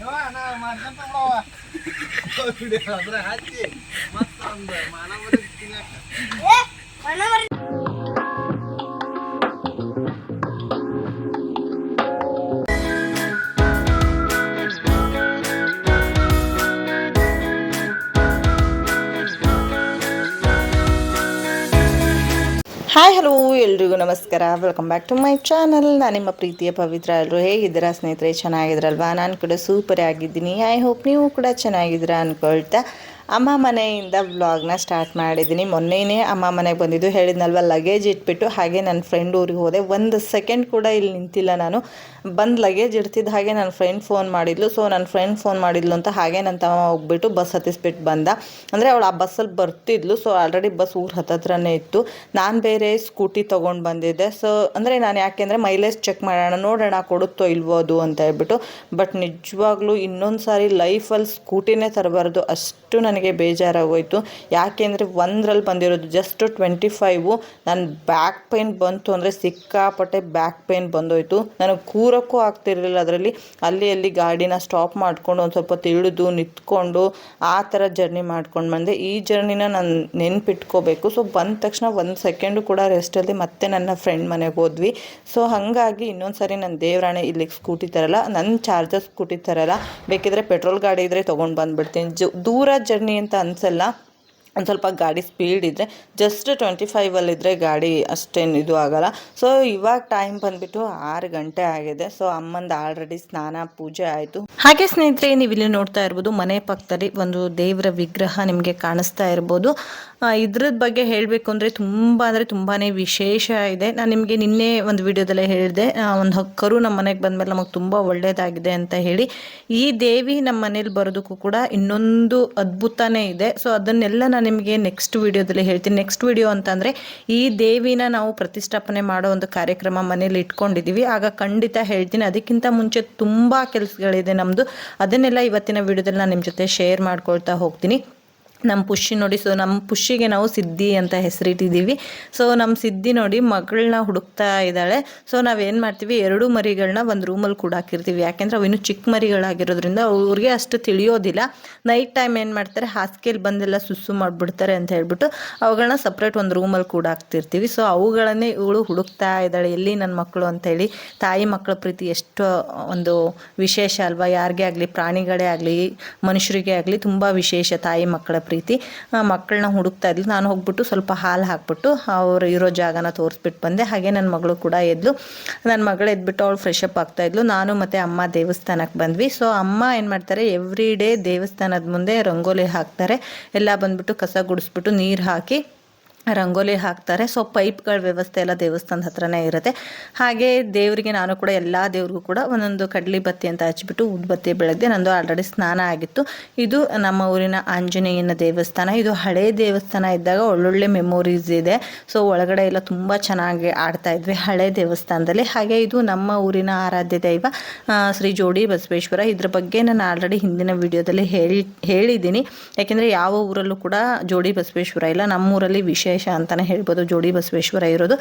ಯವ್ವ, ನಾ hi, hello, ಎಲ್ರಿಗೂ ನಮಸ್ಕಾರ. Welcome back to my channel ನಾನು ನಿಮ್ಮ ಪ್ರೀತಿಯ ಪವಿತ್ರ ಎಲ್ಲರೂ ಹೇಗಿದ್ದೀರಾ ಸ್ನೇಹಿತರೆ? ಚೆನ್ನಾಗಿದ್ರಲ್ವಾ ನಾನು ಕೂಡ ಸೂಪರ್ ಆಗಿದ್ದೀನಿ. ಐ ಹೋಪ್ ನೀವು ಕೂಡ ಚೆನ್ನಾಗಿದ್ದೀರಾ ಅಂದ್ಕೊಳ್ತಾ ಅಮ್ಮ ಮನೆಯಿಂದ ವ್ಲಾಗ್ನ ಸ್ಟಾರ್ಟ್ ಮಾಡಿದ್ದೀನಿ. ಮೊನ್ನೆನೇ ಅಮ್ಮ ಮನೆಗೆ ಬಂದಿದ್ದು. ಹೇಳಿದ್ನಲ್ವ ಲಗೇಜ್ ಇಟ್ಬಿಟ್ಟು ಹಾಗೆ ನನ್ನ ಫ್ರೆಂಡ್ ಊರಿಗೆ ಹೋದೆ. ಒಂದು ಸೆಕೆಂಡ್ ಕೂಡ ಇಲ್ಲಿ ನಿಂತಿಲ್ಲ ನಾನು. ಬಂದು ಲಗೇಜ್ ಇಡ್ತಿದ್ದ ಹಾಗೆ ನನ್ನ ಫ್ರೆಂಡ್ ಫೋನ್ ಮಾಡಿದ್ಲು. ಸೊ ನನ್ನ ಫ್ರೆಂಡ್ ಫೋನ್ ಮಾಡಿದ್ಲು ಅಂತ ಹಾಗೆ ನನ್ನ ತಮ್ಮ ಹೋಗ್ಬಿಟ್ಟು ಬಸ್ ಹತ್ತಿಸ್ಬಿಟ್ಟು ಬಂದ. ಅಂದರೆ ಅವಳು ಆ ಬಸ್ಸಲ್ಲಿ ಬರ್ತಿದ್ಲು. ಸೊ ಆಲ್ರೆಡಿ ಬಸ್ ಊರ ಹತ್ತತ್ರನೇ ಇತ್ತು. ನಾನು ಬೇರೆ ಸ್ಕೂಟಿ ತೊಗೊಂಡು ಬಂದಿದ್ದೆ. ಸೊ ಅಂದರೆ ನಾನು ಯಾಕೆಂದರೆ ಮೈಲೇಜ್ ಚೆಕ್ ಮಾಡೋಣ, ನೋಡೋಣ ಕೊಡುತ್ತೋ ಇಲ್ವೋ ಅದು ಅಂತ ಹೇಳ್ಬಿಟ್ಟು. ಬಟ್ ನಿಜವಾಗ್ಲೂ ಇನ್ನೊಂದು ಸಾರಿ ಲೈಫಲ್ಲಿ ಸ್ಕೂಟಿನೇ ತರಬಾರ್ದು. ಅಷ್ಟು ನನಗೆ ಬೇಜಾರಾಗೋಯ್ತು. ಯಾಕೆಂದರೆ ಒಂದರಲ್ಲಿ ಬಂದಿರೋದು ಜಸ್ಟ್ ಟ್ವೆಂಟಿ ಫೈವು ನನ್ನ ಬ್ಯಾಕ್ ಪೈನ್ ಬಂತು ಅಂದರೆ ಸಿಕ್ಕಾಪಟ್ಟೆ ಬ್ಯಾಕ್ ಪೇನ್ ಬಂದೋಯ್ತು. ನನಗೆ ಕೂರಕ್ಕೂ ಆಗ್ತಿರಲಿಲ್ಲ. ಅದರಲ್ಲಿ ಅಲ್ಲಿ ಅಲ್ಲಿ ಗಾಡಿನ ಸ್ಟಾಪ್ ಮಾಡಿಕೊಂಡು ಒಂದು ಸ್ವಲ್ಪ ತಿಳಿದು ನಿಂತ್ಕೊಂಡು ಆ ಥರ ಜರ್ನಿ ಮಾಡ್ಕೊಂಡು ಬಂದೆ. ಈ ಜರ್ನಿನ ನಾನು ನೆನ್ಪಿಟ್ಕೋಬೇಕು. ಸೊ ಬಂದ ತಕ್ಷಣ ಒಂದು ಸೆಕೆಂಡು ಕೂಡ ರೆಸ್ಟಲ್ಲಿ ಮತ್ತೆ ನನ್ನ ಫ್ರೆಂಡ್ ಮನೆಗೆ ಹೋದ್ವಿ. ಸೊ ಹಾಗಾಗಿ ಇನ್ನೊಂದು ಸಾರಿ ನನ್ನ ದೇವರಾಣೆ ಇಲ್ಲಿಗೆ ಸ್ಕೂಟಿ ತರಲ್ಲ. ನನ್ನ ಚಾರ್ಜರ್ ಸ್ಕೂಟಿ ತರಲ್ಲ. ಬೇಕಿದ್ರೆ ಪೆಟ್ರೋಲ್ ಗಾಡಿ ಇದ್ದರೆ ತೊಗೊಂಡು ಬಂದುಬಿಡ್ತೀನಿ. ಜ, ದೂರ ಜರ್ನಿ ಅಂತ ಅನಿಸಲ್ಲ. ಒಂದು ಸ್ವಲ್ಪ ಗಾಡಿ ಸ್ಪೀಡ್ ಇದ್ದರೆ ಜಸ್ಟ್ ಟ್ವೆಂಟಿ ಫೈವಲ್ಲಿದ್ದರೆ ಗಾಡಿ ಅಷ್ಟೇನು ಇದು ಆಗಲ್ಲ. ಸೊ ಇವಾಗ ಟೈಮ್ ಬಂದುಬಿಟ್ಟು ಆರು ಗಂಟೆ ಆಗಿದೆ. ಸೊ ಅಮ್ಮಂದು ಆಲ್ರೆಡಿ ಸ್ನಾನ, ಪೂಜೆ ಆಯಿತು. ಹಾಗೆ ಸ್ನೇಹಿತರೆ ನೀವು ಇಲ್ಲಿ ನೋಡ್ತಾ ಇರ್ಬೋದು, ಮನೆ ಪಕ್ಕದಲ್ಲಿ ಒಂದು ದೇವರ ವಿಗ್ರಹ ನಿಮಗೆ ಕಾಣಿಸ್ತಾ ಇರ್ಬೋದು. ಇದ್ರದ್ದು ಬಗ್ಗೆ ಹೇಳಬೇಕು ಅಂದರೆ ತುಂಬ ಅಂದರೆ ತುಂಬಾ ವಿಶೇಷ ಇದೆ. ನಾನು ನಿಮಗೆ ನಿನ್ನೆ ಒಂದು ವಿಡಿಯೋದಲ್ಲೇ ಹೇಳಿದೆ ಒಂದು ಹಕ್ಕರು ನಮ್ಮ ಮನೆಗೆ ಬಂದಮೇಲೆ ನಮಗೆ ತುಂಬ ಒಳ್ಳೆಯದಾಗಿದೆ ಅಂತ ಹೇಳಿ. ಈ ದೇವಿ ನಮ್ಮ ಮನೇಲಿ ಬರೋದಕ್ಕೂ ಕೂಡ ಇನ್ನೊಂದು ಅದ್ಭುತನೇ ಇದೆ. ಸೊ ಅದನ್ನೆಲ್ಲ ನಾನು ನಿಮಗೆ ನೆಕ್ಸ್ಟ್ ವಿಡಿಯೋದಲ್ಲಿ ಹೇಳ್ತೀನಿ. ನೆಕ್ಸ್ಟ್ ವಿಡಿಯೋ ಅಂತಂದರೆ ಈ ದೇವಿನ ನಾವು ಪ್ರತಿಷ್ಠಾಪನೆ ಮಾಡೋ ಒಂದು ಕಾರ್ಯಕ್ರಮ ಮನೇಲಿ ಇಟ್ಕೊಂಡಿದ್ದೀವಿ ಆಗ ಖಂಡಿತ ಹೇಳ್ತೀನಿ. ಅದಕ್ಕಿಂತ ಮುಂಚೆ ತುಂಬ ಕೆಲಸಗಳಿದೆ ನಮ್ಮದು ಅದನ್ನೆಲ್ಲ ಇವತ್ತಿನ ವಿಡಿಯೋದಲ್ಲಿ ನಾನು ನಿಮ್ಮ ಜೊತೆ ಶೇರ್ ಮಾಡ್ಕೊಳ್ತಾ ಹೋಗ್ತೀನಿ. ನಮ್ಮ ಪುಷಿ ನೋಡಿ ಸೊ ನಮ್ಮ ಪುಷಿಗೆ ನಾವು ಸಿದ್ಧಿ ಅಂತ ಹೆಸರಿಟ್ಟಿದ್ದೀವಿ. ಸೊ ನಮ್ಮ ಸಿದ್ಧಿ ನೋಡಿ ಮಗಳನ್ನ ಹುಡುಕ್ತಾ ಇದ್ದಾಳೆ. ಸೊ ನಾವೇನು ಮಾಡ್ತೀವಿ, ಎರಡು ಮರಿಗಳನ್ನ ಒಂದು ರೂಮಲ್ಲಿ ಕೂಡ ಹಾಕಿರ್ತೀವಿ. ಯಾಕೆಂದರೆ ಅವು ಚಿಕ್ಕ ಮರಿಗಳಾಗಿರೋದ್ರಿಂದ ಅವ್ರಿಗೆ ಅಷ್ಟು ತಿಳಿಯೋದಿಲ್ಲ. ನೈಟ್ ಟೈಮ್ ಏನು ಮಾಡ್ತಾರೆ ಹಾಸಿಗೆಯಲ್ಲಿ ಬಂದೆಲ್ಲ ಸುಸ್ಸು ಮಾಡಿಬಿಡ್ತಾರೆ ಅಂತ ಹೇಳ್ಬಿಟ್ಟು ಅವುಗಳನ್ನ ಸಪ್ರೇಟ್ ಒಂದು ರೂಮಲ್ಲಿ ಕೂಡ ಹಾಕ್ತಿರ್ತೀವಿ. ಸೊ ಅವುಗಳನ್ನೇ ಇವಳು ಹುಡುಕ್ತಾ ಇದ್ದಾಳೆ, ಎಲ್ಲಿ ನನ್ನ ಮಕ್ಕಳು ಅಂತೇಳಿ ತಾಯಿ ಮಕ್ಕಳ ಪ್ರೀತಿ ಎಷ್ಟು ಒಂದು ವಿಶೇಷ ಅಲ್ವಾ? ಯಾರಿಗೇ ಆಗಲಿ, ಪ್ರಾಣಿಗಳೇ ಆಗಲಿ, ಮನುಷ್ಯರಿಗೆ ಆಗಲಿ ತುಂಬ ವಿಶೇಷ ತಾಯಿ ಮಕ್ಕಳ ಪ್ರೀತಿ. ಮಕ್ಕಳನ್ನ ಹುಡುಕ್ತಾ ಇದ್ಲು. ನಾನು ಹೋಗ್ಬಿಟ್ಟು ಸ್ವಲ್ಪ ಹಾಲು ಹಾಕ್ಬಿಟ್ಟು ಅವರು ಇರೋ ಜಾಗನ ತೋರಿಸ್ಬಿಟ್ಟು ಬಂದೆ. ಹಾಗೆ ನನ್ನ ಮಗಳು ಕೂಡ ಎದ್ಲು. ನನ್ನ ಮಗಳು ಎದ್ಬಿಟ್ಟು ಅವಳು ಫ್ರೆಶ್ ಅಪ್ ಆಗ್ತಾ ಇದ್ಲು. ನಾನು ಮತ್ತು ಅಮ್ಮ ದೇವಸ್ಥಾನಕ್ಕೆ ಬಂದ್ವಿ. ಸೊ ಅಮ್ಮ ಏನು ಮಾಡ್ತಾರೆ ಎವ್ರಿ ಡೇ ದೇವಸ್ಥಾನದ ಮುಂದೆ ರಂಗೋಲಿ ಹಾಕ್ತಾರೆ. ಎಲ್ಲ ಬಂದ್ಬಿಟ್ಟು ಕಸ ಗುಡಿಸ್ಬಿಟ್ಟು ನೀರು ಹಾಕಿ ರಂಗೋಲಿ ಹಾಕ್ತಾರೆ. ಸೊ ಪೈಪ್ಗಳ ವ್ಯವಸ್ಥೆ ಎಲ್ಲ ದೇವಸ್ಥಾನದ ಹತ್ರನೇ ಇರುತ್ತೆ. ಹಾಗೆ ದೇವರಿಗೆ ನಾನು ಕೂಡ ಎಲ್ಲ ದೇವ್ರಿಗೂ ಕೂಡ ಒಂದೊಂದು ಕಡ್ಲಿ ಬತ್ತಿ ಅಂತ ಹಚ್ಬಿಟ್ಟು ಉದ್ಬತ್ತಿ ಬೆಳಗ್ಗೆ ನಂದು ಆಲ್ರೆಡಿ ಸ್ನಾನ ಆಗಿತ್ತು. ಇದು ನಮ್ಮ ಊರಿನ ಆಂಜನೇಯನ ದೇವಸ್ಥಾನ. ಇದು ಹಳೇ ದೇವಸ್ಥಾನ ಇದ್ದಾಗ ಒಳ್ಳೊಳ್ಳೆ ಮೆಮೊರೀಸ್ ಇದೆ. ಸೊ ಒಳಗಡೆ ಎಲ್ಲ ತುಂಬ ಚೆನ್ನಾಗಿ ಆಡ್ತಾ ಇದ್ವಿ ಹಳೆ ದೇವಸ್ಥಾನದಲ್ಲಿ. ಹಾಗೆ ಇದು ನಮ್ಮ ಊರಿನ ಆರಾಧ್ಯ ದೈವ ಶ್ರೀ ಜೋಡಿ ಬಸವೇಶ್ವರ. ಇದ್ರ ಬಗ್ಗೆ ನಾನು ಆಲ್ರೆಡಿ ಹಿಂದಿನ ವಿಡಿಯೋದಲ್ಲಿ ಹೇಳಿ, ಹೇಳಿದ್ದೀನಿ. ಯಾಕೆಂದರೆ ಯಾವ ಊರಲ್ಲೂ ಕೂಡ ಜೋಡಿ ಬಸವೇಶ್ವರ ಇಲ್ಲ. ನಮ್ಮೂರಲ್ಲಿ ವಿಶೇಷ ಅಂತಲೇ ಹೇಳ್ಬೋದು, ಜೋಡಿ ಬಸವೇಶ್ವರ ಇರೋದು.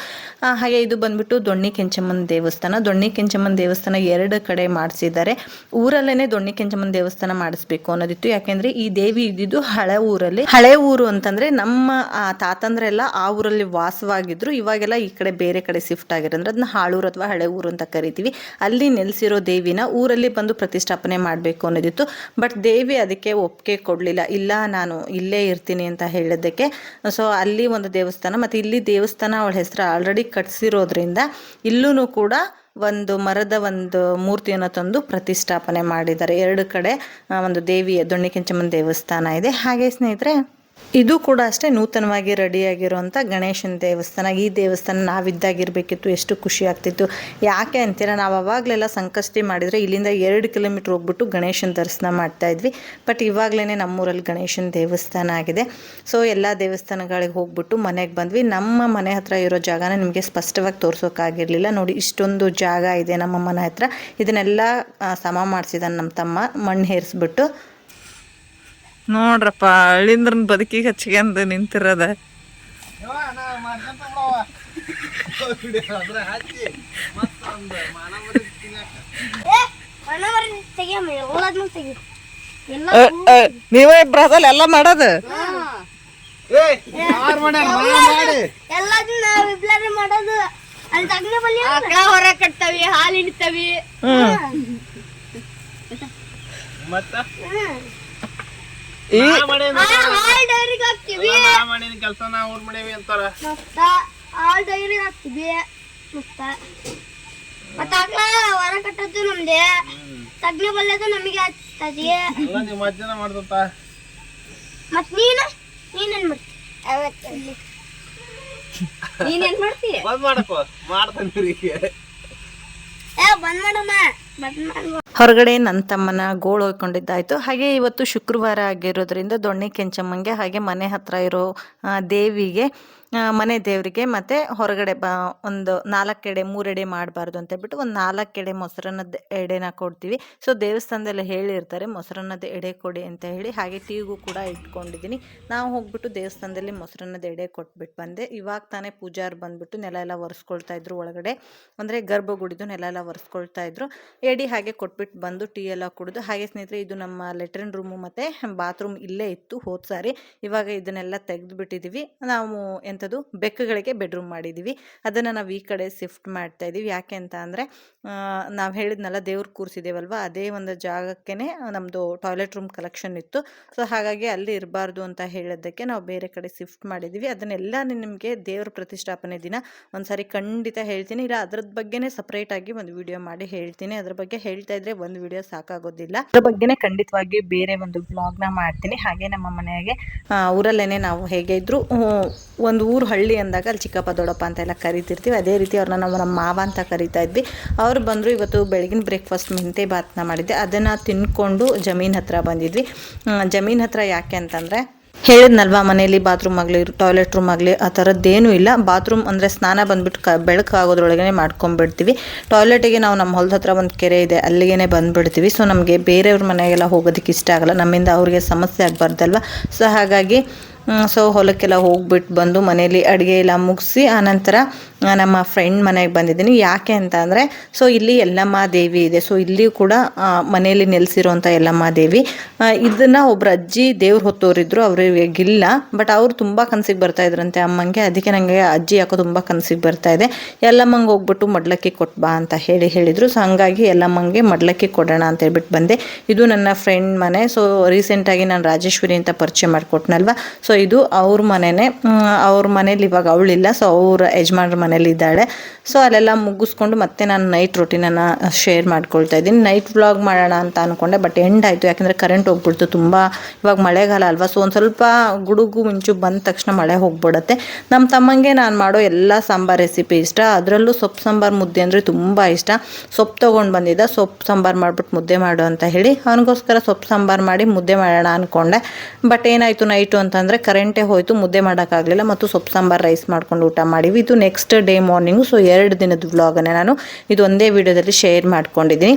ಹಾಗೆ ಇದು ಬಂದ್ಬಿಟ್ಟು ದೊಣ್ಣಿ ಕೆಂಚಮ್ಮನ ದೇವಸ್ಥಾನ. ದೊಣ್ಣಿ ಕೆಂಚಮ್ಮನ ದೇವಸ್ಥಾನ ಎರಡು ಕಡೆ ಮಾಡಿಸಿದ್ದಾರೆ. ಊರಲ್ಲೇ ದೊಣ್ಣಿ ಕೆಂಚಮ್ಮನ ದೇವಸ್ಥಾನ ಮಾಡಿಸ್ಬೇಕು ಅನ್ನೋದಿತ್ತು. ಯಾಕೆಂದ್ರೆ ಈ ದೇವಿ ಇದ್ದಿದ್ದು ಹಳೆ ಊರಲ್ಲಿ. ಹಳೆ ಊರು ಅಂತಂದ್ರೆ ನಮ್ಮ ತಾತಂದ್ರೆಲ್ಲ ಆ ಊರಲ್ಲಿ ವಾಸವಾಗಿದ್ರು. ಇವಾಗೆಲ್ಲ ಈ ಕಡೆ ಬೇರೆ ಕಡೆ ಶಿಫ್ಟ್ ಆಗಿರೋದ್ರೆ ಅದನ್ನ ಹಾಳೂರು ಅಥವಾ ಹಳೆ ಊರು ಅಂತ ಕರಿತೀವಿ. ಅಲ್ಲಿ ನೆಲೆಸಿರೋ ದೇವಿನ ಊರಲ್ಲಿ ಬಂದು ಪ್ರತಿಷ್ಠಾಪನೆ ಮಾಡಬೇಕು ಅನ್ನೋದಿತ್ತು. ಬಟ್ ದೇವಿ ಅದಕ್ಕೆ ಒಪ್ಪಿಗೆ ಕೊಡಲಿಲ್ಲ. ಇಲ್ಲ, ನಾನು ಇಲ್ಲೇ ಇರ್ತೀನಿ ಅಂತ ಹೇಳಿದ್ದಕ್ಕೆ. ಸೊ ಅಲ್ಲಿ ಒಂದು ದೇವಸ್ಥಾನ ಮತ್ತು ಇಲ್ಲಿ ದೇವಸ್ಥಾನ ಅವಳ ಹೆಸರು ಆಲ್ರೆಡಿ ಕಟ್ಸಿರೋದ್ರಿಂದ ಇಲ್ಲೂ ಕೂಡ ಒಂದು ಮರದ ಒಂದು ಮೂರ್ತಿಯನ್ನು ತಂದು ಪ್ರತಿಷ್ಠಾಪನೆ ಮಾಡಿದ್ದಾರೆ. ಎರಡು ಕಡೆ ಒಂದು ದೇವಿಯ ದೊಣ್ಣೆ ಕೆಂಚಮ್ಮನ ದೇವಸ್ಥಾನ ಇದೆ. ಹಾಗೆ ಸ್ನೇಹಿತರೆ ಇದು ಕೂಡ ಅಷ್ಟೇ ನೂತನವಾಗಿ ರೆಡಿಯಾಗಿರುವಂಥ ಗಣೇಶನ ದೇವಸ್ಥಾನ. ಈ ದೇವಸ್ಥಾನ ನಾವಿದ್ದಾಗಿರಬೇಕಿತ್ತು, ಎಷ್ಟು ಖುಷಿ ಆಗ್ತಿತ್ತು. ಯಾಕೆ ಅಂತೀರ, ನಾವು ಅವಾಗಲೆಲ್ಲ ಸಂಕಷ್ಟಿ ಮಾಡಿದರೆ ಇಲ್ಲಿಂದ ಎರಡು ಕಿಲೋಮೀಟ್ರ್ ಹೋಗ್ಬಿಟ್ಟು ಗಣೇಶನ ದರ್ಶನ ಮಾಡ್ತಾ ಇದ್ವಿ. ಬಟ್ ಇವಾಗಲೇ ನಮ್ಮೂರಲ್ಲಿ ಗಣೇಶನ ದೇವಸ್ಥಾನ ಆಗಿದೆ. ಸೊ, ಎಲ್ಲ ದೇವಸ್ಥಾನಗಳಿಗೆ ಹೋಗ್ಬಿಟ್ಟು ಮನೆಗೆ ಬಂದ್ವಿ. ನಮ್ಮ ಮನೆ ಹತ್ರ ಇರೋ ಜಾಗನ ನಿಮಗೆ ಸ್ಪಷ್ಟವಾಗಿ ತೋರಿಸೋಕ್ಕಾಗಿರಲಿಲ್ಲ ನೋಡಿ, ಇಷ್ಟೊಂದು ಜಾಗ ಇದೆ ನಮ್ಮ ಮನೆ ಹತ್ರ. ಇದನ್ನೆಲ್ಲ ಸಮ ಮಾಡಿಸಿದ ನಮ್ಮ ತಮ್ಮ. ಮಣ್ಣು ಹೇರಿಸ್ಬಿಟ್ಟು ನೋಡ್ರಪ್ಪ ಅಳಿಂದ್ರನ್ ಬದುಕಿಗೆ ಹಚ್ಕೊಂಡು ನಿಂತಿರೋದ. ನೀವೇ ಬ್ರದಲ್ ಎಲ್ಲ ಮಾಡೋದು? ಹೊರ ಕಟ್ತವಿ ಹಾಲು ಹಿಡಿತವಿ. ಮತ್ತ? ಈ ಮಾಡೇನಿ? ಹಾಲ್ ಡೈರಿಗೆ ಹಾಕ್ತಿವಿ. ನಾ ಮಾಡೇನಿ ಕೆಲಸ ನಾ ಊರ್ ಮಾಡೇವಿ ಅಂತಾರ. ಮತ್ತ ಹಾಲ್ ಡೈರಿ ಹಾಕ್ತಿವಿ. ಮತ್ತ ಮತ್ತ ಹೊರ ಕಟ್ಟದ್ದು ನಮ್ದೆ. ತಗ್ನ ಬಲ್ಲದು ನಮಗೆ ಹಚ್ಚತದಿ ಎಲ್ಲ ನೀವು ಮಜ್ಜನ ಮಾಡ್ದಂತ? ಮತ್ ನೀನು? ನೀನೇನ್ ಮಾಡ್ತಿ? ನೀನೇನ್ ಮಾಡ್ತಿ? ಬಂದ್ ಮಾಡಕೋ ಮಾಡ್ತಾನೆ ಏ ಬಂದ್ ಮಾಡಮ್ಮ. ಹೊರಗಡೆ ನನ್ನ ತಮ್ಮನ ಗೋಳು ಹೋಯ್ಕೊಂಡಿದ್ದಾಯ್ತು. ಹಾಗೆ ಇವತ್ತು ಶುಕ್ರವಾರ ಆಗಿರೋದ್ರಿಂದ ದೊಣ್ಣೆ ಕೆಂಚಮ್ಮಂಗೆ ಹಾಗೆ ಮನೆ ಹತ್ರ ಇರೋ ದೇವಿಗೆ ಮನೆ ದೇವರಿಗೆ ಮತ್ತು ಹೊರಗಡೆ ಬ, ಒಂದು ನಾಲ್ಕು ಎಡೆ ಮೂರು ಎಡೆ ಮಾಡಬಾರ್ದು ಅಂತ ಹೇಳ್ಬಿಟ್ಟು ಒಂದು ನಾಲ್ಕು ಎಡೆ ಮೊಸರನ್ನದ ಎಡೆನ ಕೊಡ್ತೀವಿ. ಸೊ ದೇವಸ್ಥಾನದಲ್ಲಿ ಹೇಳಿರ್ತಾರೆ, ಮೊಸರನ್ನದ ಎಡೆ ಕೊಡಿ ಅಂತ ಹೇಳಿ. ಹಾಗೆ ಟೀಗೂ ಕೂಡ ಇಟ್ಕೊಂಡಿದ್ದೀನಿ. ನಾವು ಹೋಗ್ಬಿಟ್ಟು ದೇವಸ್ಥಾನದಲ್ಲಿ ಮೊಸರನ್ನದ ಎಡೆ ಕೊಟ್ಬಿಟ್ಟು ಬಂದೆ. ಇವಾಗ ತಾನೇ ಪೂಜಾರು ಬಂದ್ಬಿಟ್ಟು ನೆಲ ಎಲ್ಲ ಒರೆಸ್ಕೊಳ್ತಾ ಇದ್ರು ಒಳಗಡೆ. ಅಂದರೆ ಗರ್ಭಗುಡಿದು ನೆಲ ಎಲ್ಲ ಒರೆಸ್ಕೊಳ್ತಾ ಇದ್ರು. ಎಡಿ ಹಾಗೆ ಕೊಟ್ಬಿಟ್ಟು ಬಂದು ಟೀ ಎಲ್ಲ ಕುಡಿದು, ಹಾಗೆ ಸ್ನೇಹಿತರೆ ಇದು ನಮ್ಮ ಲೆಟ್ರಿನ್ ರೂಮು ಮತ್ತು ಬಾತ್ರೂಮ್ ಇಲ್ಲೇ ಇತ್ತು ಹೋದ ಸಾರಿ. ಇವಾಗ ಇದನ್ನೆಲ್ಲ ತೆಗೆದ್ಬಿಟ್ಟಿದ್ದೀವಿ ನಾವು ನಾವು ಎಂಥದ್ದು ಬೆಕ್ಕುಗಳಿಗೆ ಬೆಡ್ರೂಮ್ ಮಾಡಿದ್ದೀವಿ ಅದನ್ನು ನಾವು ಈ ಕಡೆ ಶಿಫ್ಟ್ ಮಾಡ್ತಾ ಇದ್ದೀವಿ ಯಾಕೆ ಅಂತ ಅಂದರೆ ನಾವು ಹೇಳಿದ್ನಲ್ಲ ದೇವ್ರು ಕೂರಿಸಿದ್ದೇವಲ್ವ ಅದೇ ಒಂದು ಜಾಗಕ್ಕೇ ನಮ್ಮದು ಟಾಯ್ಲೆಟ್ ರೂಮ್ ಕಲೆಕ್ಷನ್ ಇತ್ತು. ಸೊ ಹಾಗಾಗಿ ಅಲ್ಲಿ ಇರಬಾರ್ದು ಅಂತ ಹೇಳೋದಕ್ಕೆ ನಾವು ಬೇರೆ ಕಡೆ ಶಿಫ್ಟ್ ಮಾಡಿದ್ದೀವಿ ಅದನ್ನೆಲ್ಲ ನಿಮಗೆ ದೇವ್ರ ಪ್ರತಿಷ್ಠಾಪನೆ ದಿನ ಒಂದ್ಸಾರಿ ಖಂಡಿತ ಹೇಳ್ತೀನಿ. ಇಲ್ಲ ಅದ್ರದ್ದು ಬಗ್ಗೆನೇ ಸಪ್ರೇಟಾಗಿ ಒಂದು ವಿಡಿಯೋ ಮಾಡಿ ಹೇಳ್ತೀನಿ. ಅದ್ರ ಬಗ್ಗೆ ಹೇಳ್ತಾ ಇದ್ರೆ ಒಂದು ವಿಡಿಯೋ ಸಾಕಾಗೋದಿಲ್ಲ. ಅದ್ರ ಬಗ್ಗೆನೇ ಖಂಡಿತವಾಗಿ ಬೇರೆ ಒಂದು ಬ್ಲಾಗ್ನ ಮಾಡ್ತೀನಿ. ಹಾಗೆ ನಮ್ಮ ಮನೆಗೆ ಊರಲ್ಲೇನೆ ನಾವು ಹೇಗೆ ಇದ್ರು ಒಂದು ಊರು ಹಳ್ಳಿ ಅಂದಾಗ ಅಲ್ಲಿ ಚಿಕ್ಕಪ್ಪ ದೊಡ್ಡಪ್ಪ ಅಂತ ಎಲ್ಲ ಕರಿತಿರ್ತೀವಿ. ಅದೇ ರೀತಿ ಅವ್ರನ್ನ ನಾವು ನಮ್ಮ ಮಾವ ಅಂತ ಕರಿತಾ ಇದ್ವಿ. ಅವ್ರು ಬಂದರು ಇವತ್ತು ಬೆಳಗಿನ ಬ್ರೇಕ್ಫಾಸ್ಟ್ ಮೆಂತೆ ಬಾತ್ನ ಮಾಡಿದ್ದೆ. ಅದನ್ನು ತಿನ್ಕೊಂಡು ಜಮೀನ್ ಹತ್ರ ಬಂದಿದ್ವಿ. ಜಮೀನ್ ಹತ್ರ ಯಾಕೆ ಅಂತಂದರೆ ಹೇಳಿದ್ನಲ್ವಾ ಮನೇಲಿ ಬಾತ್ರೂಮ್ ಆಗಲಿ, ಟಾಯ್ಲೆಟ್ ರೂಮ್ ಆಗಲಿ, ಆ ಥರದ್ದೇನೂ ಇಲ್ಲ. ಬಾತ್ರೂಮ್ ಅಂದರೆ ಸ್ನಾನ ಬಂದ್ಬಿಟ್ಟು ಕ, ಬೆಳಕು ಮಾಡ್ಕೊಂಬಿಡ್ತೀವಿ ಮಾಡ್ಕೊಂಡ್ಬಿಡ್ತೀವಿ. ಟಾಯ್ಲೆಟಿಗೆ ನಾವು ನಮ್ಮ ಹೊಲದ ಹತ್ರ ಒಂದು ಕೆರೆ ಇದೆ ಅಲ್ಲಿಗೆ ಬಂದುಬಿಡ್ತೀವಿ. ಸೊ ನಮಗೆ ಬೇರೆಯವ್ರ ಮನೆಗೆಲ್ಲ ಹೋಗೋದಕ್ಕೆ ಇಷ್ಟ ಆಗಲ್ಲ. ನಮ್ಮಿಂದ ಅವ್ರಿಗೆ ಸಮಸ್ಯೆ ಆಗಬಾರ್ದಲ್ವ? ಸೊ ಹಾಗಾಗಿ ಸೊ ಹೊಲಕ್ಕೆಲ್ಲ ಹೋಗ್ಬಿಟ್ಟು ಬಂದು ಮನೇಲಿ ಅಡುಗೆ ಎಲ್ಲ ಮುಗಿಸಿ ಆನಂತರ ನಮ್ಮ ಫ್ರೆಂಡ್ ಮನೆಗೆ ಬಂದಿದ್ದೀನಿ. ಯಾಕೆ ಅಂತ ಅಂದರೆ ಸೊ ಇಲ್ಲಿ ಯಲ್ಲಮ್ಮ ದೇವಿ ಇದೆ. ಸೊ ಇಲ್ಲಿಯೂ ಕೂಡ ಮನೆಯಲ್ಲಿ ನೆಲೆಸಿರುವಂಥ ಯಲ್ಲಮ್ಮ ದೇವಿ. ಇದನ್ನು ಒಬ್ಬರು ಅಜ್ಜಿ ದೇವ್ರು ಹೊತ್ತೋರಿದ್ರು ಅವ್ರಿಗೆ ಗಿಲ್ಲ ಬಟ್ ಅವ್ರು ತುಂಬ ಕನಸಿಗೆ ಬರ್ತಾ ಇದ್ರಂತೆ ಅಮ್ಮಂಗೆ. ಅದಕ್ಕೆ ನನಗೆ ಅಜ್ಜಿ ಯಾಕೋ ತುಂಬ ಕನಸಿಗೆ ಬರ್ತಾ ಇದೆ. ಯಲ್ಲಮ್ಮಂಗೆ ಹೋಗ್ಬಿಟ್ಟು ಮಡ್ಲಕ್ಕಿ ಕೊಟ್ಟು ಬಾ ಅಂತ ಹೇಳಿ ಹೇಳಿದರು. ಸೊ ಹಂಗಾಗಿ ಯಲ್ಲಮ್ಮಂಗೆ ಮಡ್ಲಕ್ಕಿ ಕೊಡೋಣ ಅಂತ ಹೇಳ್ಬಿಟ್ಟು ಬಂದೆ. ಇದು ನನ್ನ ಫ್ರೆಂಡ್ ಮನೆ. ಸೊ ರೀಸೆಂಟಾಗಿ ನಾನು ರಾಜೇಶ್ವರಿ ಅಂತ ಪರಿಚಯ ಮಾಡಿಕೊಟ್ನಲ್ವ? ಸೊ ಇದು ಅವ್ರ ಮನೆನೇ. ಮ್, ಅವ್ರ ಮನೇಲಿ ಇವಾಗ ಅವಳಿಲ್ಲ. ಸೊ ಅವ್ರ ಯಜಮಾನ್ರ ಮನೇಲಿ ಇದ್ದಾಳೆ. ಸೊ ಅಲ್ಲೆಲ್ಲ ಮುಗಿಸ್ಕೊಂಡು ಮತ್ತೆ ನಾನು ನೈಟ್ ರೊಟೀನನ್ನು ಶೇರ್ ಮಾಡ್ಕೊಳ್ತಾ ಇದ್ದೀನಿ. ನೈಟ್ ವ್ಲಾಗ್ ಮಾಡೋಣ ಅಂತ ಅಂದ್ಕೊಂಡೆ ಬಟ್ ಎಂಡ್ ಆಯಿತು. ಯಾಕೆಂದರೆ ಕರೆಂಟ್ ಹೋಗ್ಬಿಡ್ತು ತುಂಬ. ಇವಾಗ ಮಳೆಗಾಲ ಅಲ್ವಾ ಸೊ ಒಂದು ಸ್ವಲ್ಪ ಗುಡುಗು ಮಿಂಚು ಬಂದ ತಕ್ಷಣ ಮಳೆ ಹೋಗ್ಬಿಡುತ್ತೆ. ನಮ್ಮ ತಮ್ಮಂಗೆ ನಾನು ಮಾಡೋ ಎಲ್ಲ ಸಾಂಬಾರ್ ರೆಸಿಪಿ ಇಷ್ಟ. ಅದರಲ್ಲೂ ಸೊಪ್ಪು ಸಾಂಬಾರು ಮುದ್ದೆ ಅಂದರೆ ತುಂಬ ಇಷ್ಟ. ಸೊಪ್ಪು ತೊಗೊಂಡು ಬಂದಿದ್ದ, ಸೊಪ್ಪು ಸಾಂಬಾರು ಮಾಡಿಬಿಟ್ಟು ಮುದ್ದೆ ಮಾಡು ಅಂತ ಹೇಳಿ ಅವನಿಗೋಸ್ಕರ ಸೊಪ್ಪು ಸಾಂಬಾರು ಮಾಡಿ ಮುದ್ದೆ ಮಾಡೋಣ ಅಂದ್ಕೊಂಡೆ ಬಟ್ ಏನಾಯಿತು ನೈಟು ಅಂತಂದರೆ ಕರೆಂಟೇ ಹೋಯಿತು, ಮುದ್ದೆ ಮಾಡೋಕ್ಕಾಗಲಿಲ್ಲ ಮತ್ತು ಸೊಪ್ಪು ಸಾಂಬಾರು ರೈಸ್ ಮಾಡ್ಕೊಂಡು ಊಟ ಮಾಡಿವಿ. ಇದು ನೆಕ್ಸ್ಟ್ ಡೇ ಮಾರ್ನಿಂಗು ಸೊ ಎರಡು ದಿನದ ವ್ಲಾಗನ್ನೇ ನಾನು ಇದು ಒಂದೇ ವಿಡಿಯೋದಲ್ಲಿ ಶೇರ್ ಮಾಡ್ಕೊಂಡಿದ್ದೀನಿ.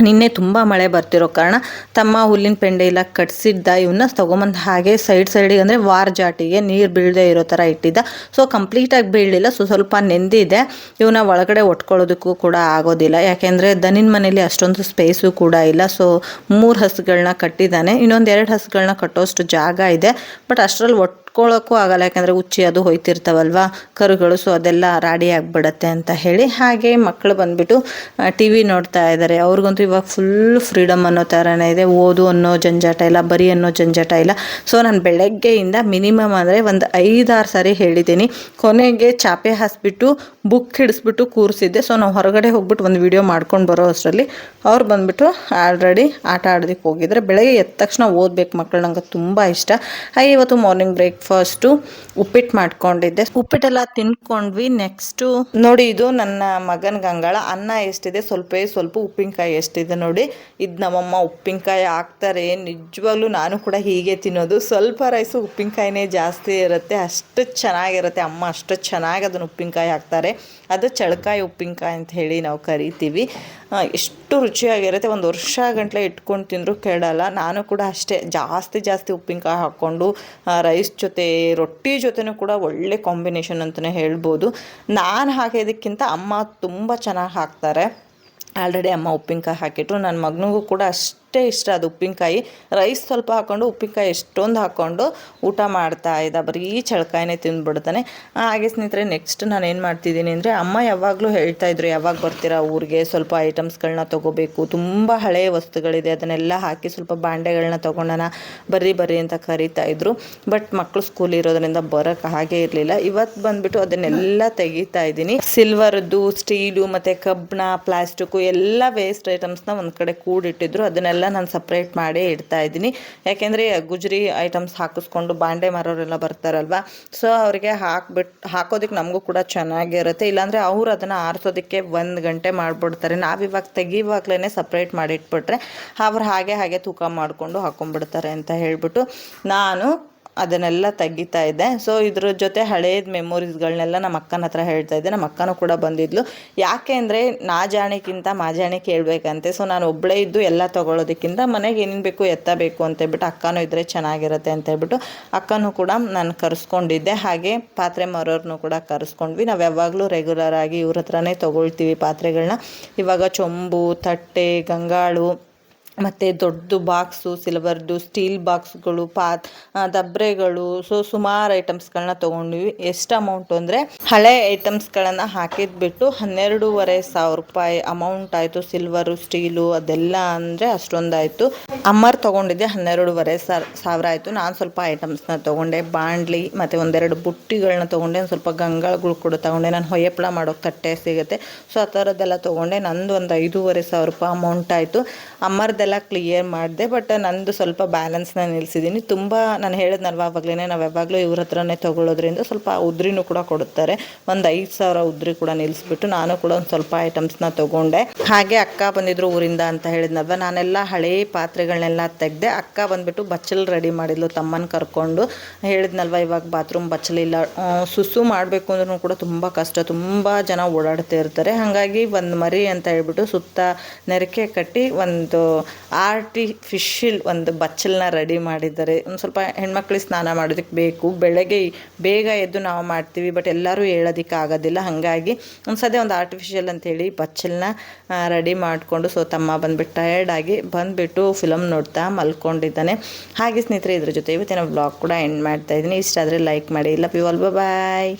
ನಿನ್ನೆ ತುಂಬ ಮಳೆ ಬರ್ತಿರೋ ಕಾರಣ ತಮ್ಮ ಹುಲ್ಲಿನ ಪೆಂಡೆ ಎಲ್ಲ ಕಟ್ಸಿದ್ದ ಇವನ್ನ ತೊಗೊಂಬಂದು ಹಾಗೆ ಸೈಡ್ ಸೈಡಿಗೆ ಅಂದರೆ ವಾರ್ ಜಾಟಿಗೆ ನೀರು ಬೀಳದೆ ಇರೋ ಥರ ಇಟ್ಟಿದ್ದ. ಸೊ ಕಂಪ್ಲೀಟಾಗಿ ಬೀಳಲಿಲ್ಲ ಸೊ ಸ್ವಲ್ಪ ನೆಂದಿದೆ. ಇವನ್ನ ಒಳಗಡೆ ಒಟ್ಕೊಳ್ಳೋದಕ್ಕೂ ಕೂಡ ಆಗೋದಿಲ್ಲ. ಯಾಕೆಂದರೆ ದನಿನ ಮನೇಲಿ ಅಷ್ಟೊಂದು ಸ್ಪೇಸು ಕೂಡ ಇಲ್ಲ. ಸೊ ಮೂರು ಹಸುಗಳನ್ನ ಕಟ್ಟಿದ್ದಾನೆ. ಇನ್ನೊಂದು ಎರಡು ಹಸುಗಳನ್ನ ಕಟ್ಟೋಷ್ಟು ಜಾಗ ಇದೆ. ಬಟ್ ಅಷ್ಟರಲ್ಲಿ ಒಟ್ಟು ಇಟ್ಕೊಳ್ಳೋಕ್ಕೂ ಆಗಲ್ಲ, ಯಾಕಂದರೆ ಉಚ್ಚಿ ಅದು ಹೋಯ್ತಿರ್ತಾವಲ್ವ? ಕರುಗಳು ಸೊ ಅದೆಲ್ಲ ರಾಡಿ ಆಗಿಬಿಡತ್ತೆ ಅಂತ ಹೇಳಿ ಹಾಗೆ ಮಕ್ಕಳು ಬಂದ್ಬಿಟ್ಟು ಟಿ ವಿ ನೋಡ್ತಾ ಇದ್ದಾರೆ ಅವ್ರಿಗಂತೂ ಇವಾಗ ಫುಲ್ ಫ್ರೀಡಮ್ ಅನ್ನೋ ಥರನೇ ಇದೆ. ಓದು ಅನ್ನೋ ಜಂಜಾಟ ಇಲ್ಲ, ಬರೀ ಅನ್ನೋ ಜಂಜಾಟ ಇಲ್ಲ. ಸೊ ನಾನು ಬೆಳಗ್ಗೆಯಿಂದ ಮಿನಿಮಮ್ ಅಂದರೆ ಒಂದು ಐದಾರು ಸಾರಿ ಹೇಳಿದ್ದೀನಿ. ಕೊನೆಗೆ ಚಾಪೆ ಹಾಸ್ಬಿಟ್ಟು ಬುಕ್ ಹಿಡಿಸ್ಬಿಟ್ಟು ಕೂರಿಸಿದ್ದೆ. ಸೊ ನಾವು ಹೊರಗಡೆ ಹೋಗ್ಬಿಟ್ಟು ಒಂದು ವಿಡಿಯೋ ಮಾಡ್ಕೊಂಡು ಬರೋ ಅಷ್ಟರಲ್ಲಿ ಅವ್ರು ಬಂದ್ಬಿಟ್ಟು ಆಲ್ರೆಡಿ ಆಟ ಆಡೋದಕ್ಕೆ ಹೋಗಿದ್ರೆ ಬೆಳಗ್ಗೆ ಎದ್ದ ತಕ್ಷಣ ಓದ್ಬೇಕು ಮಕ್ಕಳು ನಂಗೆ ತುಂಬ ಇಷ್ಟ. ಇವತ್ತು ಮಾರ್ನಿಂಗ್ ಬ್ರೇಕ್ಫಾಸ್ಟು ಉಪ್ಪಿಟ್ಟು ಮಾಡ್ಕೊಂಡಿದ್ದೆ. ಉಪ್ಪಿಟ್ಟೆಲ್ಲ ತಿನ್ಕೊಂಡ್ವಿ. ನೆಕ್ಸ್ಟು ನೋಡಿ ಇದು ನನ್ನ ಮಗನ ಗಂಗಾಳ ಅನ್ನ ಎಷ್ಟಿದೆ ಸ್ವಲ್ಪ ಸ್ವಲ್ಪ ಉಪ್ಪಿನಕಾಯಿ ಎಷ್ಟಿದೆ ನೋಡಿ. ಇದು ನಮ್ಮಮ್ಮ ಉಪ್ಪಿನಕಾಯಿ ಹಾಕ್ತಾರೆ. ನಿಜವಾಗ್ಲೂ ನಾನು ಕೂಡ ಹೀಗೆ ತಿನ್ನೋದು. ಸ್ವಲ್ಪ ರೈಸು ಉಪ್ಪಿನಕಾಯಿನೇ ಜಾಸ್ತಿ ಇರುತ್ತೆ. ಅಷ್ಟು ಚೆನ್ನಾಗಿರುತ್ತೆ. ಅಮ್ಮ ಅಷ್ಟು ಚೆನ್ನಾಗಿ ಅದನ್ನು ಉಪ್ಪಿನಕಾಯಿ ಹಾಕ್ತಾರೆ. ಅದು ಚಳಕಾಯಿ ಉಪ್ಪಿನಕಾಯಿ ಅಂತ ಹೇಳಿ ನಾವು ಕರಿತೀವಿ. ಎಷ್ಟು ರುಚಿಯಾಗಿರುತ್ತೆ. ಒಂದು ವರ್ಷ ಗಂಟಲೆ ಇಟ್ಕೊಂಡು ತಿಂದರೂ ಕೆಡಲ್ಲ ನಾನು ಕೂಡ ಅಷ್ಟೇ ಜಾಸ್ತಿ ಜಾಸ್ತಿ ಉಪ್ಪಿನಕಾಯಿ ಹಾಕ್ಕೊಂಡು ರೈಸ್ ಜೊತೆ ರೊಟ್ಟಿ ಜೊತೆನೂ ಕೂಡ ಒಳ್ಳೆ ಕಾಂಬಿನೇಷನ್ ಅಂತಲೇ ಹೇಳ್ಬೋದು. ನಾನು ಹಾಕಿದ್ದಕ್ಕಿಂತ ಅಮ್ಮ ತುಂಬ ಚೆನ್ನಾಗಿ ಹಾಕ್ತಾರೆ. ಆಲ್ರೆಡಿ ಅಮ್ಮ ಉಪ್ಪಿನಕಾಯಿ ಹಾಕಿಟ್ರು ನನ್ನ ಮಗನಿಗೂ ಕೂಡ ಅಷ್ಟೇ. ಇಷ್ಟ ಅದು ಉಪ್ಪಿನಕಾಯಿ. ರೈಸ್ ಸ್ವಲ್ಪ ಹಾಕ್ಕೊಂಡು ಉಪ್ಪಿನಕಾಯಿ ಎಷ್ಟೊಂದು ಹಾಕ್ಕೊಂಡು ಊಟ ಮಾಡ್ತಾ ಇದ್ದ. ಬರೀ ಚಳಕಾಯಿನೇ ತಿಂದ್ಬಿಡ್ತಾನೆ. ಹಾಗೆ ಸ್ನೇಹಿತರೆ ನೆಕ್ಸ್ಟ್ ನಾನು ಏನು ಮಾಡ್ತಿದ್ದೀನಿ ಅಂದರೆ ಅಮ್ಮ ಯಾವಾಗಲೂ ಹೇಳ್ತಾ ಇದ್ರು, ಯಾವಾಗ ಬರ್ತೀರಾ ಊರಿಗೆ? ಸ್ವಲ್ಪ ಐಟಮ್ಸ್ಗಳನ್ನ ತೊಗೋಬೇಕು. ತುಂಬ ಹಳೆಯ ವಸ್ತುಗಳಿದೆ. ಅದನ್ನೆಲ್ಲ ಹಾಕಿ ಸ್ವಲ್ಪ ಬಾಂಡೆಗಳನ್ನ ತೊಗೊಂಡನ ಬರ್ರಿ ಬರ್ರಿ ಅಂತ ಕರಿತಾ ಇದ್ರು. ಬಟ್ ಮಕ್ಕಳು ಸ್ಕೂಲ್ ಇರೋದ್ರಿಂದ ಬರೋಕ್ಕೆ ಹಾಗೆ ಇರಲಿಲ್ಲ. ಇವತ್ತು ಬಂದ್ಬಿಟ್ಟು ಅದನ್ನೆಲ್ಲ ತೆಗಿತಾ ಇದ್ದೀನಿ. ಸಿಲ್ವರ್ದು ಸ್ಟೀಲು ಮತ್ತು ಕಬ್ಬಣ ಪ್ಲಾಸ್ಟಿಕ್ಕು ಎಲ್ಲ ವೇಸ್ಟ್ ಐಟಮ್ಸ್ನ ಒಂದು ಕಡೆ ಕೂಡಿಟ್ಟಿದ್ರು. ಅದನ್ನೆಲ್ಲ ನಾನು ಸಪ್ರೇಟ್ ಮಾಡಿ ಇಡ್ತಾ ಇದ್ದೀನಿ. ಯಾಕೆಂದರೆ ಗುಜರಿ ಐಟಮ್ಸ್ ಹಾಕಿಸ್ಕೊಂಡು ಬಾಂಡೆ ಮಾರೋರೆಲ್ಲ ಬರ್ತಾರಲ್ವ? ಸೊ ಅವರಿಗೆ ಹಾಕ್ಬಿಟ್ಟು ಹಾಕೋದಕ್ಕೆ ನಮಗೂ ಕೂಡ ಚೆನ್ನಾಗಿರುತ್ತೆ. ಇಲ್ಲಾಂದರೆ ಅವ್ರು ಅದನ್ನು ಆರಿಸೋದಕ್ಕೆ ಒಂದು ಗಂಟೆ ಮಾಡಿಬಿಡ್ತಾರೆ. ನಾವಿವಾಗ ತೆಗಿವಾಗ್ಲೇ ಸಪ್ರೇಟ್ ಮಾಡಿಟ್ಬಿಟ್ರೆ ಅವ್ರು ಹಾಗೆ ಹಾಗೆ ತೂಕ ಮಾಡಿಕೊಂಡು ಹಾಕೊಂಡ್ಬಿಡ್ತಾರೆ ಅಂತ ಹೇಳಿಬಿಟ್ಟು ನಾನು ಅದನ್ನೆಲ್ಲ ತೆಗಿತಾ ಇದ್ದೆ. ಸೊ ಇದ್ರ ಜೊತೆ ಹಳೇದು ಮೆಮೊರೀಸ್ಗಳನ್ನೆಲ್ಲ ನಮ್ಮ ಅಕ್ಕನ ಹತ್ರ ಹೇಳ್ತಾ ಇದ್ದೆ. ನಮ್ಮ ಅಕ್ಕನೂ ಕೂಡ ಬಂದಿದ್ಲು. ಯಾಕೆ ಅಂದರೆ ನಾ ಜಾಣೆಕ್ಕಿಂತ ಮಾ ಜಾಣೆ ಕೇಳಬೇಕಂತೆ ಸೊ ನಾನು ಒಬ್ಬಳೇ ಇದ್ದು ಎಲ್ಲ ತೊಗೊಳೋದಕ್ಕಿಂತ ಮನೆಗೆ ಏನೇನು ಬೇಕು ಎತ್ತಬೇಕು ಅಂತ ಹೇಳ್ಬಿಟ್ಟು ಅಕ್ಕನೂ ಇದ್ದರೆ ಚೆನ್ನಾಗಿರುತ್ತೆ ಅಂತ ಹೇಳ್ಬಿಟ್ಟು ಅಕ್ಕನೂ ಕೂಡ ನಾನು ಕರೆಸ್ಕೊಂಡಿದ್ದೆ. ಹಾಗೆ ಪಾತ್ರೆ ಮರೋರನ್ನು ಕೂಡ ಕರೆಸ್ಕೊಂಡ್ವಿ. ನಾವು ಯಾವಾಗಲೂ ರೆಗ್ಯುಲರ್ ಆಗಿ ಇವ್ರ ಹತ್ರನೇ ತೊಗೊಳ್ತೀವಿ ಪಾತ್ರೆಗಳನ್ನ ಇವಾಗ ಚೊಂಬು, ತಟ್ಟೆ, ಗಂಗಾಳು ಮತ್ತು ದೊಡ್ಡದು ಬಾಕ್ಸು, ಸಿಲ್ವರ್ದು, ಸ್ಟೀಲ್ ಬಾಕ್ಸ್ಗಳು, ಪಾತ್ ದಬ್ರೆಗಳು, ಸೊ ಸುಮಾರು ಐಟಮ್ಸ್ಗಳನ್ನ ತೊಗೊಂಡ್ವಿ. ಎಷ್ಟು ಅಮೌಂಟು ಅಂದರೆ ಹಳೆ ಐಟಮ್ಸ್ಗಳನ್ನು ಹಾಕಿದ್ಬಿಟ್ಟು ಹನ್ನೆರಡೂವರೆ ಸಾವಿರ ರೂಪಾಯಿ ಅಮೌಂಟ್ ಆಯಿತು. ಸಿಲ್ವರು, ಸ್ಟೀಲು ಅದೆಲ್ಲ ಅಂದರೆ ಅಷ್ಟೊಂದಾಯಿತು. ಅಮ್ಮರು ತೊಗೊಂಡಿದ್ದೆ ಹನ್ನೆರಡೂವರೆ ಸಾವಿರ ಆಯಿತು. ನಾನು ಸ್ವಲ್ಪ ಐಟಮ್ಸ್ನ ತೊಗೊಂಡೆ. ಬಾಂಡ್ಲಿ ಮತ್ತು ಒಂದೆರಡು ಬುಟ್ಟಿಗಳನ್ನ ತೊಗೊಂಡೆ. ಒಂದು ಸ್ವಲ್ಪ ಗಂಗಾಳಗಳು ಕೂಡ ತೊಗೊಂಡೆ. ನಾನು ಹೊಯ್ಯಪ್ಪಳ ಮಾಡೋಕೆ ತಟ್ಟೆ ಸಿಗುತ್ತೆ. ಸೊ ಆ ಥರದ್ದೆಲ್ಲ ತೊಗೊಂಡೆ. ನಂದು ಒಂದು ಐದೂವರೆ ಸಾವಿರ ರೂಪಾಯಿ ಅಮೌಂಟ್ ಆಯಿತು. ಅಮ್ಮರ್ದೆಲ್ಲ ಕ್ಲಿಯರ್ ಮಾಡಿದೆ. ಬಟ್ ನಂದು ಸ್ವಲ್ಪ ಬ್ಯಾಲೆನ್ಸ್ನ ನಿಲ್ಲಿಸಿದ್ದೀನಿ ತುಂಬ ನಾನು ಹೇಳಿದ್ನಲ್ವ ಆವಾಗಲೇ ನಾವು ಯಾವಾಗಲೂ ಇವ್ರ ಹತ್ರನೇ ತೊಗೊಳ್ಳೋದ್ರಿಂದ ಸ್ವಲ್ಪ ಉದ್ರಿನೂ ಕೂಡ ಕೊಡುತ್ತಾರೆ. ಒಂದು ಐದು ಸಾವಿರ ಉದ್ರಿ ಕೂಡ ನಿಲ್ಲಿಸ್ಬಿಟ್ಟು ನಾನು ಕೂಡ ಒಂದು ಸ್ವಲ್ಪ ಐಟಮ್ಸ್ನ ತೊಗೊಂಡೆ. ಹಾಗೆ ಅಕ್ಕ ಬಂದಿದ್ರು ಊರಿಂದ ಅಂತ ಹೇಳಿದ್ನಲ್ವ? ನಾನೆಲ್ಲ ಹಳೇ ಪಾತ್ರೆಗಳನ್ನೆಲ್ಲ ತೆಗೆದೆ ಅಕ್ಕ ಬಂದ್ಬಿಟ್ಟು ಬಚ್ಚಲ್ ರೆಡಿ ಮಾಡಿದ್ಲು, ತಮ್ಮನ ಕರ್ಕೊಂಡು. ಹೇಳಿದ್ನಲ್ವ, ಇವಾಗ ಬಾತ್ರೂಮ್ ಬಚ್ಚಲಿಲ್ಲ ಸುಸು ಮಾಡಬೇಕು ಅಂದ್ರೂ ಕೂಡ ತುಂಬ ಕಷ್ಟ, ತುಂಬ ಜನ ಓಡಾಡ್ತಾ ಇರ್ತಾರೆ. ಹಾಗಾಗಿ ಒಂದು ಮರಿ ಅಂತ ಹೇಳ್ಬಿಟ್ಟು ಸುತ್ತ ನೆರಕೆ ಕಟ್ಟಿ ಒಂದು ಆರ್ಟಿಫಿಷಿಯಲ್ ಒಂದು ಬಚ್ಚಲನ್ನ ರೆಡಿ ಮಾಡಿದ್ದಾರೆ. ಒಂದು ಸ್ವಲ್ಪ ಹೆಣ್ಮಕ್ಳಿಗೆ ಸ್ನಾನ ಮಾಡೋದಕ್ಕೆ ಬೇಕು. ಬೆಳಗ್ಗೆ ಬೇಗ ಎದ್ದು ನಾವು ಮಾಡ್ತೀವಿ, ಬಟ್ ಎಲ್ಲರೂ ಹೇಳೋದಕ್ಕೆ ಆಗೋದಿಲ್ಲ. ಹಾಗಾಗಿ ಒಂದು ಸದ್ಯ ಒಂದು ಆರ್ಟಿಫಿಷಿಯಲ್ ಅಂತೇಳಿ ಬಚ್ಚಲನ್ನ ರೆಡಿ ಮಾಡಿಕೊಂಡು, ಸೊ ತಮ್ಮ ಬಂದ್ಬಿಟ್ಟು ಟಯರ್ಡ್ ಆಗಿ ಬಂದುಬಿಟ್ಟು ಫಿಲಮ್ ನೋಡ್ತಾ ಮಲ್ಕೊಂಡಿದ್ದಾನೆ. ಹಾಗೆ ಸ್ನೇಹಿತರೆ ಇದ್ರ ಜೊತೆ ಇವತ್ತಿನ ಬ್ಲಾಗ್ ಕೂಡ ಎಂಡ್ ಮಾಡ್ತಾ ಇದ್ದೀನಿ. ಇಷ್ಟ ಆದರೆ ಲೈಕ್ ಮಾಡಿ. Love you all bye